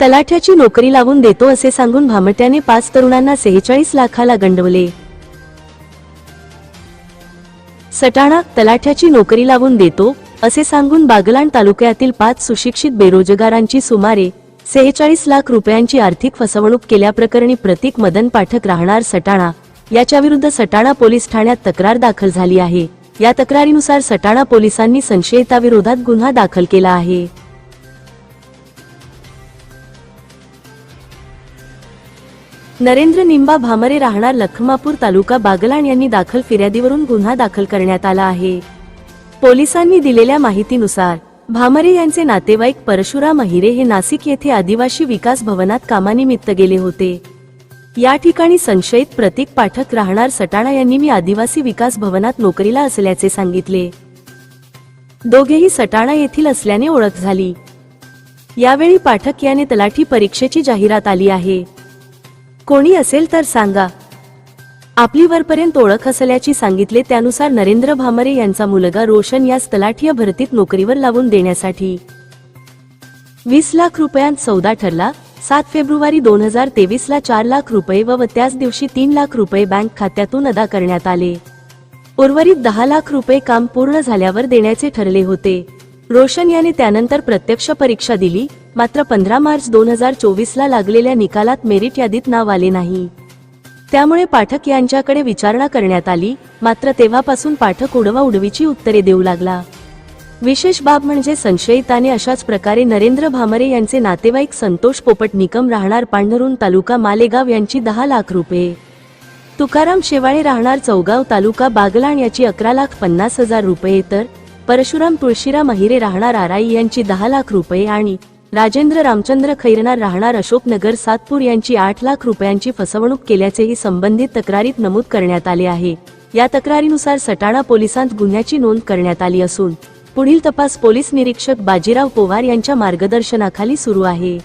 तलाठ्याची नोकरी लावून देतो असे सांगून भामट्याने पाच तरुणांना सेहेचाळीस लाखाला गंडवले. सटाणा तलाठ्याची नोकरी लावून देतो असे सांगून बागलाण तालुक्यातील पाच सुशिक्षित बेरोजगारांची सुमारे सेहेचाळीस लाख रुपयांची आर्थिक फसवणूक केल्याप्रकरणी प्रतीक मदन पाठक राहणार सटाणा. याच्याविरुद्ध सटाणा पोलीस ठाण्यात तक्रार दाखल झाली आहे. या तक्रारीनुसार सटाणा पोलिसांनी संशयिताविरोधात गुन्हा दाखल केला आहे. नरेंद्र निंबा भामरे राहणार लखमापूर तालुका बागलाण यांनी दाखल फिर्यादीवरून गुन्हा दाखल करण्यात आला आहे. पोलिसांनी दिलेल्या माहितीनुसार भामरे यांचे नातेवाईक परशुराम अहिरे हे नाशिक येथे आदिवासी विकास भवनात कामानिमित्त गेले होते. या ठिकाणी संशयित प्रतीक पाठक राहणार सटाणा यांनी मी आदिवासी विकास भवनात नोकरीला असल्याचे सांगितले. दोघेही सटाणा येथील असल्याने ओळख झाली. यावेळी पाठक याने तलाठी परीक्षेची जाहिरात आली आहे. कोणी असेल तर सांगा. आपली वरपर्यंत ओळख असल्याची सांगितले त्यानुसार नरेंद्र भामरे यांचा मुलगा रोशन यास तलाठीय भरतीत नोकरीवर लावून देण्यासाठी. वीस लाख रुपयांत सौदा ठरला. सात फेब्रुवारी दोन हजार तेवीस ला चार लाख रुपये व व त्याच दिवशी तीन लाख रुपये बँक खात्यातून अदा करण्यात आले. उर्वरित दहा लाख रुपये काम पूर्ण झाल्यावर देण्याचे ठरले होते. रोशन याने त्यानंतर प्रत्यक्ष परीक्षा दिली. मात्र पंधरा मार्च दोन हजार चोवीस ला लागलेल्या निकालात मेरिट यादीत नाव आले नाही. त्यामुळे पाठक यांच्याकडे विचारणा करण्यात आली मात्र तेव्हापासून पाठक उडवा उडवीची उत्तरे देऊ लागला. विशेष बाब म्हणजे संशयिताने अशाच प्रकारे नरेंद्र भामरे यांचे नातेवाईक संतोष पोपट निकम राहणार पांढरून तालुका मालेगाव यांची दहा लाख रुपये. तुकाराम शेवाळे राहणार चौगाव तालुका बागलाण याची अकरा लाख पन्नास हजार रुपये तर परशुराम तुळशीराम अहिरे राहणार आराई यांची दहा लाख रुपये आणि राजेंद्र रामचंद्र खैरनार राहणार अशोकनगर सातपूर यांची आठ लाख रुपयांची फसवणूक केल्याचेही संबंधित तक्रारीत नमूद करण्यात आले आहे. या तक्रारीनुसार सटाणा पोलिसांत गुन्ह्याची नोंद करण्यात आली असून पुढील तपास पोलीस निरीक्षक बाजीराव पोवार यांच्या मार्गदर्शनाखाली सुरू आहे.